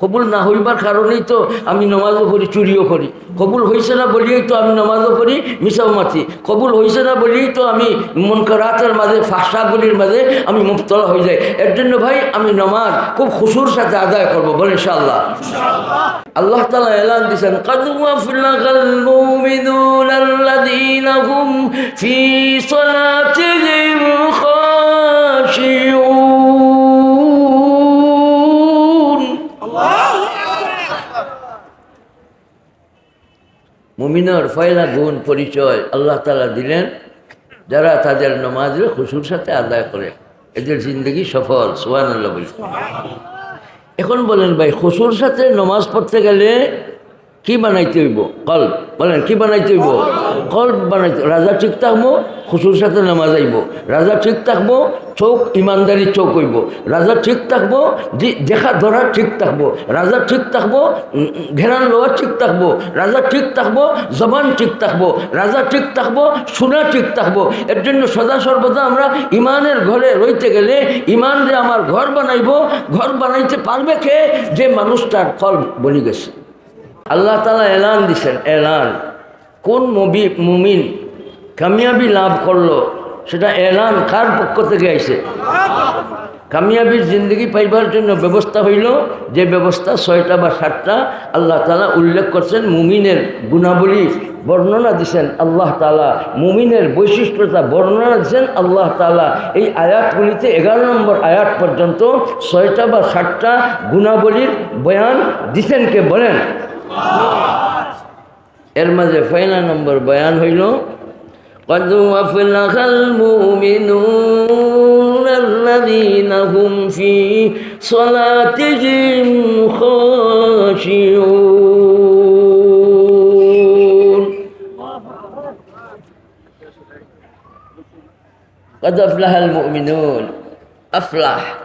কবুল না হইবার কারণেই তো আমি নমাজও করি চুরিও করি। কবুল হয়েছে না বলিয়েই তো আমি নমাজও করি মিশাও মাতি। কবুল হয়েছে না বলিয়েই তো আমি মন রাতের মাঝে, ফাঁসাগুলির মাঝে আমি মুক্তলা হয়ে যাই। এর জন্য ভাই আমি নমাজ খুব খুশুর সাথে আদায় করব বলে ইনশাআল্লাহ। আল্লাহ তালা এলান দিয়েছেন কাদুয়া মুমিনের ফয়লা গুণ পরিচয় আল্লাহ তালা দিলেন যারা তাদের নমাজের খুশুর সাথে আদায় করে। এদের জিন্দগি সফল সোহান আল্লাহ এখন বলেন ভাই খুশুর সাথে নমাজ পড়তে গেলে কি বানাইতে হইব? কল্প। বলেন, কি বানাইতে হইব? কল্প বানাইতে রাজা ঠিক থাকব খুশুর সাথে নামাজ আইব। রাজা ঠিক থাকব, চোখ ইমানদারি চোখ হইব। রাজা ঠিক থাকব দেখা ধরা ঠিক থাকব। রাজা ঠিক থাকব ঘেরান লওয়া ঠিক থাকব। রাজা ঠিক থাকব, জবান ঠিক থাকব। রাজা ঠিক থাকব শোনা ঠিক থাকব। এর জন্য সদা সর্বদা আমরা ইমানের ঘরে রইতে গেলে ইমান যে আমার ঘর বানাইব। ঘর বানাইতে পারবে কে? যে মানুষটার কল বনি গেছে। আল্লাহ তালা এলান দিছেন, এলান। কোন মুবি মুমিন কামিয়াবি লাভ করল, সেটা এলান কার পক্ষ থেকে আইছে? কামিয়াবির জিন্দগি পাইবার জন্য ব্যবস্থা হইল, যে ব্যবস্থা ছয়টা বা সাতটা আল্লাহ তালা উল্লেখ করছেন, মুমিনের গুণাবলী বর্ণনা দিছেন আল্লাহ তালা মুমিনের বৈশিষ্ট্যতা বর্ণনা দিছেন আল্লাহ তালা এই আয়াতগুলিতে এগারো নম্বর আয়াত পর্যন্ত ছয়টা বা সাতটা গুণাবলীর বয়ান দিছেন কে বলেন? এর মাঝে ফাইনা নম্বর বয়ান হইল قد أفلح المؤمنون الذين هم في صلاتهم خاشعون قد أفلح المؤمنون أفلح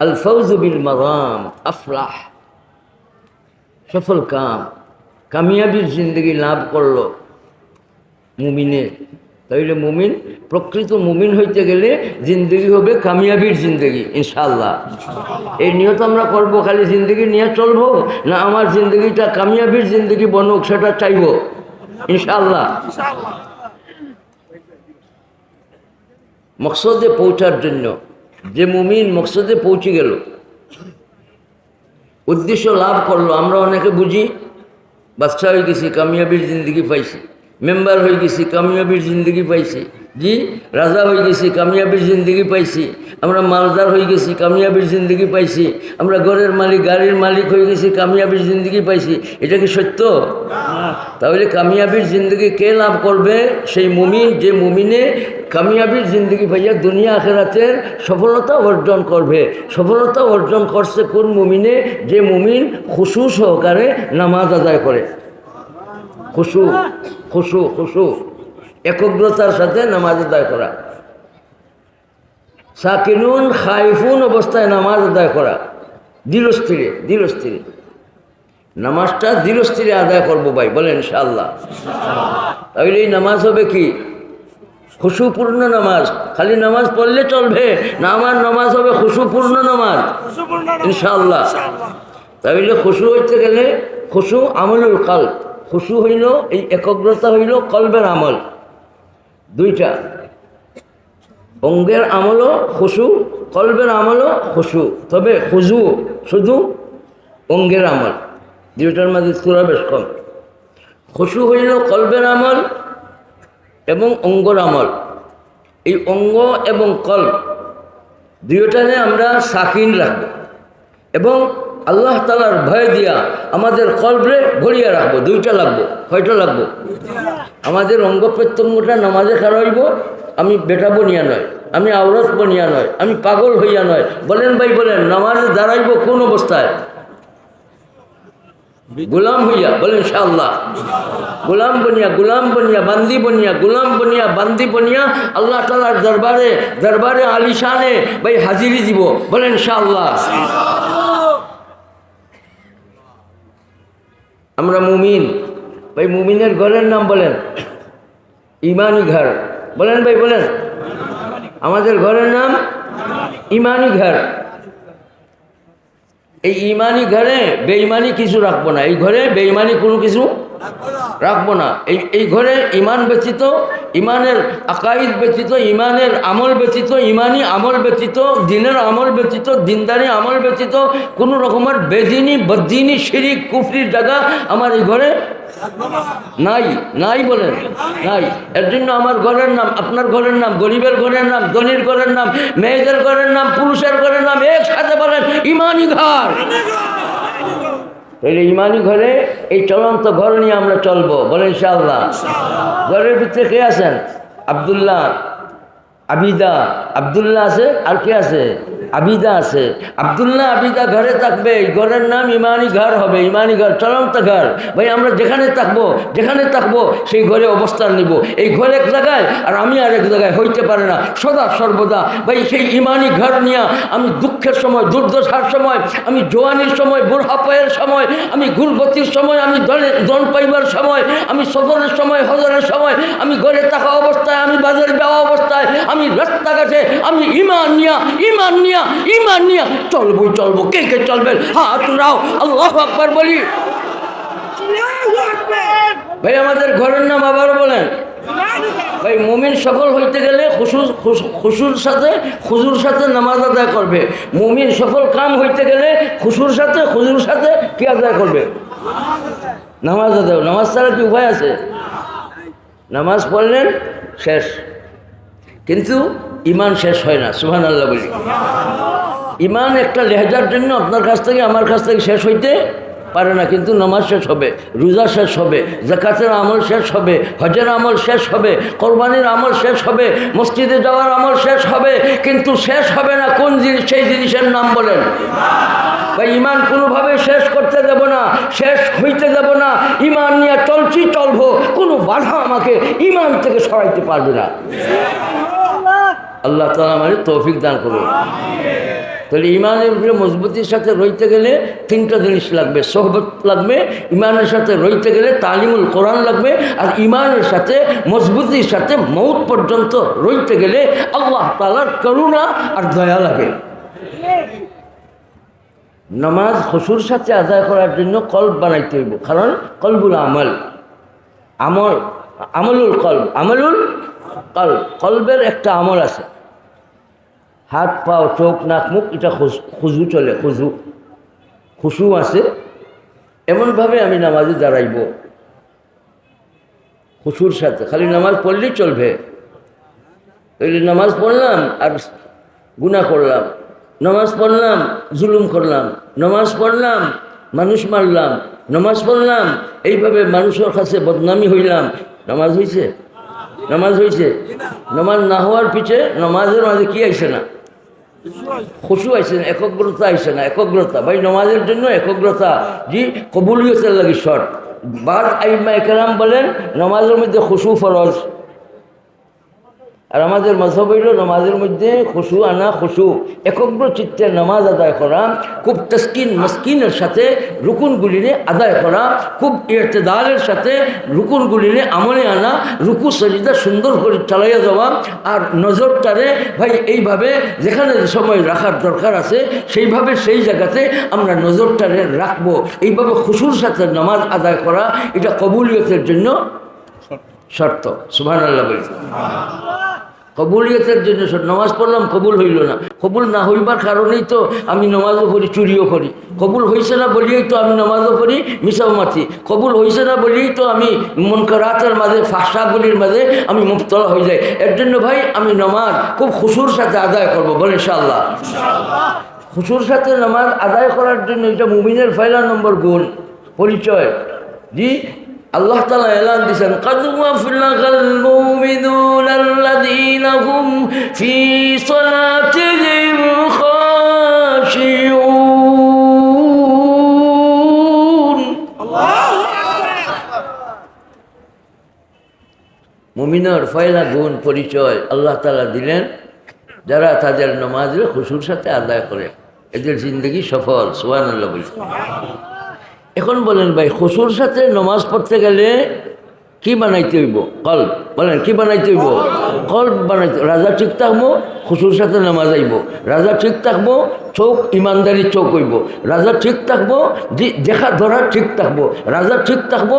আল ফৌজুবিল মারাম আফরাহ সফল কাম। কামিয়াবির জিন্দগি লাভ করল মুমিনের। তাইলে মুমিন প্রকৃত মুমিন হইতে গেলে জিন্দগি হবে কামিয়াবির জিন্দগি ইনশাল্লাহ এই নিয়ত আমরা করব খালি জিন্দগি নিয়ে চলবো না আমার জিন্দগিটা কামিয়াবির জিন্দগি বনুক সেটা চাইব ইনশাল্লাহ মকসদে পৌঁছার জন্য যে মুমিন মকসদে পৌঁছে গেল, উদ্দেশ্য লাভ করল, আমরা অনেকে বুঝি বাচ্চা হয়ে গেছি কামিয়াবির জিন্দগি পাইছি। মেম্বার হয়ে গেছি, কামিয়াবির জিন্দগি পাইছি। জি? রাজা হয়ে গেছি, কামিয়াবির জিন্দগি পাইছি। আমরা মালদার হয়ে গেছি, কামিয়াবির জিন্দগি পাইছি। আমরা ঘরের মালিক, গাড়ির মালিক হয়ে গেছি, কামিয়াবির জিন্দগি পাইছি। এটা কি সত্য? তাহলে কামিয়াবির জিন্দগি কে লাভ করবে? সেই মুমিন, যে মুমিনে কামিয়াবির জিন্দগি পাইয়া দুনিয়া আখেরাতের সফলতা অর্জন করবে। সফলতা অর্জন করছে কোন মুমিনে? যে মুমিন খুশু সহকারে নামাজ আদায় করে। খুশু খুশু খুশু। একগ্রতার সাথে নামাজ আদায় করা। সাকিনুন খাইফুন অবস্থায় নামাজ আদায় করা। ধীরস্থিরে ধীরস্থিরে নামাজটা ধীরস্থিরে আদায় করব ভাই বলেন ইনশাআল্লাহ। তাহলে এই নামাজ হবে কি? খুশুপূর্ণ নামাজ। খালি নামাজ পড়লে চলবে না আমার নামাজ হবে খুশুপূর্ণ নামাজ? ইনশাল্লাহ তাহলে খুশু হইতে গেলে খুশু আমলুল কাল খুশু হইল, এই একগ্রতা হইল কলবের আমল। দুইটা। অঙ্গের আমলও খুশু, কলবের আমলও খুশু। তবে খুজু শুধু অঙ্গের আমল। দুইটার মাঝে তুরা বেশ কম। খুশু হইল কলবের আমল এবং অঙ্গর আমল। এই অঙ্গ এবং কল্প দুইটারে আমরা সাকিন রাখব। এবং আল্লাহ তালার ভয় দিয়া আমাদের কল্পরে ভরিয়া রাখব, দুইটা লাগবো, কয়টা লাগবো? আমাদের অঙ্গ প্রত্যঙ্গটা নামাজে খারাইব আমি বেটা বনিয়া নয়, আমি আওরত বনিয়া নয়, আমি পাগল হইয়া নয়। বলেন ভাই, বলেন, নামাজে দাঁড়াইব কোন অবস্থায়? গোলাম হইয়া, বলেন শাল্লাহ গোলাম বনিয়া গোলাম বনিয়া, বান্দি বনিয়া, গোলাম বনিয়া, বান্দি বনিয়া আল্লাহ তালার দরবারে দরবারে আলিশানে ভাই হাজিরি দিব। বলেন শাল্লাহ আমরা মুমিন। ভাই, মুমিনের ঘরের নাম বলেন। ইমানি ঘর। বলেন ভাই, বলেন। আমাদের ঘরের নাম ইমানি ঘর। এই ইমানি ঘরে বেইমানি কিছু রাখব না। এই ঘরে বেইমানি কোনো কিছু রাখব না। এই এই ঘরে ইমান ব্যতীত ইমানের আকাইদ ব্যতীত ইমানের আমল ব্যতীত ইমানি আমল ব্যতীত, দিনের আমল ব্যতীত, দিনদারি আমল ব্যতীত, কোনো রকমের বেদিনী বদিনী শিরিক, কুফরির জায়গা আমার এই ঘরে নাই নাই বলেন, নাই। এর জন্য আমার ঘরের নাম, আপনার ঘরের নাম, গরিবের ঘরের নাম, ধনির ঘরের নাম, মেয়েদের ঘরের নাম, পুরুষের ঘরের নাম, একসাথে বলেন, ইমানি ঘর। তাহলে ইমানি ঘরে এই চলন্ত ঘর নিয়ে আমরা চলবো, বলেন ইনশাআল্লাহ। ঘরের ভিতরে কে আছেন? আবদুল্লাহ। আবিদা, আবদুল্লাহ আছে আর কে আছে? আবিদা আছে। আবদুল্লাহ আবিদা ঘরে থাকবে, এই ঘরের নাম ইমানি ঘর হবে, ইমানি ঘর, চলন্ত ঘর। ভাই, আমরা যেখানে থাকব যেখানে থাকব, সেই ঘরে অবস্থান নিব। এই ঘর এক জায়গায়, আর আমি আর এক জায়গায় হইতে পারে না, সদা সর্বদা। ভাই, সেই ইমানি ঘর নিয়ে আমি দুঃখের সময়, দুর্দশার সময়, আমি জোয়ানির সময়, বুড়হাপয়ের সময়, আমি গুরগতির সময়, আমি দলে জন পাইবার সময়, আমি সফরের সময়, হজরের সময়, আমি ঘরে থাকা অবস্থায়, আমি বাজারে যাওয়া অবস্থায় আমি রাস্তাঘাটে আমি ইমান নিয়া ইমান নিয়া ইমান নিয়া। চলবো চলবো, কে কে চলবেন হাত রাও আল্লাহ আকবার বলি। ভাই, আমাদের ঘরের নাম আবার বলেন। ভাই, মুমিন সফল হইতে গেলে খুশুর খুশুর সাথে, খুজুর সাথে নামাজ আদায় করবে। মুমিন সফল কাম হইতে গেলে খুশুর সাথে, খুজুর সাথে কি আদায় করবে? নামাজ আদায় নামাজ ছাড়া কি উপায় আছে? নামাজ পড়লেন, শেষ। কিন্তু ইমান শেষ হয় না সুহান আল্লাহ বলি। ইমান একটা লেহাজার জন্য আপনার কাছ থেকে, আমার কাছ থেকে শেষ হইতে পারে না, কিন্তু নামাজ শেষ হবে, রোজা শেষ হবে জাকাতের আমল শেষ হবে, হজের আমল শেষ হবে, কোরবানির আমল শেষ হবে, মসজিদে যাওয়ার আমল শেষ হবে, কিন্তু শেষ হবে না, কোন জিনিস, সেই জিনিসের নাম বলেন। বা ইমান কোনোভাবে শেষ করতে দেব না, শেষ হইতে দেব না, ইমান নিয়ে চলছি, চলবো, কোনো বাধা আমাকে ইমান থেকে সরাইতে পারবে না। আল্লাহ তালা মানে তৌফিক দান করুন। তাহলে ইমানের উপরে মজবুতির সাথে রইতে গেলে তিনটা জিনিস লাগবে। সোহবত লাগবে, ইমানের সাথে রইতে গেলে তালিমুল কোরআন লাগবে, আর ইমানের সাথে মজবুতির সাথে মৌত পর্যন্ত রইতে গেলে আল্লাহ তালার করুণা আর দয়া লাগে। নামাজ হসুর সাথে আদায় করার জন্য কল্প বানাইতে হইব। কারণ কলবুল আমল। আমল, আমলুল কল্ব আমলুল কল্ব কল্বের একটা আমল আছে। হাত, পাও, চোখ, নাক, মুখ, এটা খুজু চলে খুজু খুশু আছে। এমনভাবে আমি নামাজে দাঁড়াইব। খুশুর সাথে। খালি নামাজ পড়লেই চলবে। তাইলে নামাজ পড়লাম আর গুণা করলাম। নামাজ পড়লাম, জুলুম করলাম। নামাজ পড়লাম, মানুষ মারলাম। নামাজ পড়লাম, এইভাবে মানুষের কাছে বদনামি হইলাম। নামাজ হইছে? নামাজ হইছে? নামাজ না হওয়ার পিছে নামাজের মাঝে কি আইছে না? খুশু আইসে না, একগ্রতা আইসে না, একগ্রতা। ভাই, নমাজের জন্য একগ্রতা। জি কবুলিয়তের লাগে শর্ট বাদ আইমা একরাম বলেন, নমাজের মধ্যে খুশু ফরজ। আর আমাদের মজহব হইল নামাজের মধ্যে খুশু আনা খুশু একগ্র চিত্তে নামাজ আদায় করা খুব তস্কিন মস্কিনের সাথে রুকুনগুলিরে আদায় করা খুব ইরতেদারের সাথে রুকুনগুলিরে আমলে আনা রুকু সজিদা সুন্দর করে চালাইয়া যাওয়া আর নজরটারে ভাই এইভাবে যেখানে সময় রাখার দরকার আছে সেইভাবে সেই জায়গাতে আমরা নজরটারে রাখব। এইভাবে খুশুর সাথে নামাজ আদায় করা এটা কবুলিয়তের জন্য শর্ত। সুভান আল্লাহ বলি। কবুলিয়তের জন্য নামাজ পড়লাম, কবুল হইল না। কবুল না হইবার কারণেই তো আমি নমাজও করি চুরিও করি। কবুল হয়েছে না বলিয়েই তো আমি নমাজও করি মিশাও মাতি। কবুল হয়েছে না বলিয়েই তো আমি মন রাতের মাঝে, ফাঁসাগুলির মাঝে আমি মুক্তলা হয়ে যাই। এর জন্য ভাই আমি নমাজ খুব খুশুর সাথে আদায় করব বলে ইনশাল্লাহ খুশুর সাথে নামাজ আদায় করার জন্য এটা মুমিনের ফাইলা নম্বর গুণ, পরিচয়। জি আল্লাহ তালা এলান খাশিউন। মুমিনের ফয়লা, গুণ, পরিচয় আল্লাহ তালা দিলেন, যারা তাদের নমাজের খুশুর সাথে আদায় করে, এদের জিন্দগি সফল সোয়ান আল্লাহ বলছে এখন বলেন ভাই খসুর সাথে নমাজ পড়তে গেলে কি বানাইতে হইব? কল্প। বলেন, কি বানাইতে হইব? কল্প বানাইতে রাজা ঠিক থাকব খুশুর সাথে নামাজ আইব। রাজা ঠিক থাকব, চোখ, ইমানদারি চোখ হইব। রাজা ঠিক থাকব দেখা ধরা ঠিক থাকব। রাজা ঠিক থাকব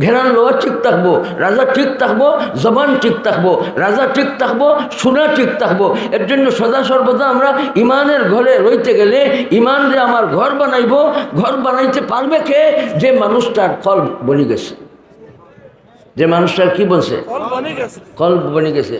ঘেরান লওয়া ঠিক থাকব। রাজা ঠিক থাকব, জবান ঠিক থাকব। রাজা ঠিক থাকব শোনা ঠিক থাকব। এর জন্য সদা সর্বদা আমরা ইমানের ঘরে রইতে গেলে ইমান যে আমার ঘর বানাইব। ঘর বানাইতে পারবে কে? যে মানুষটার ফল বনি গেছে। যে মানুষটার কি বলছে? কল্প বনে গেছে।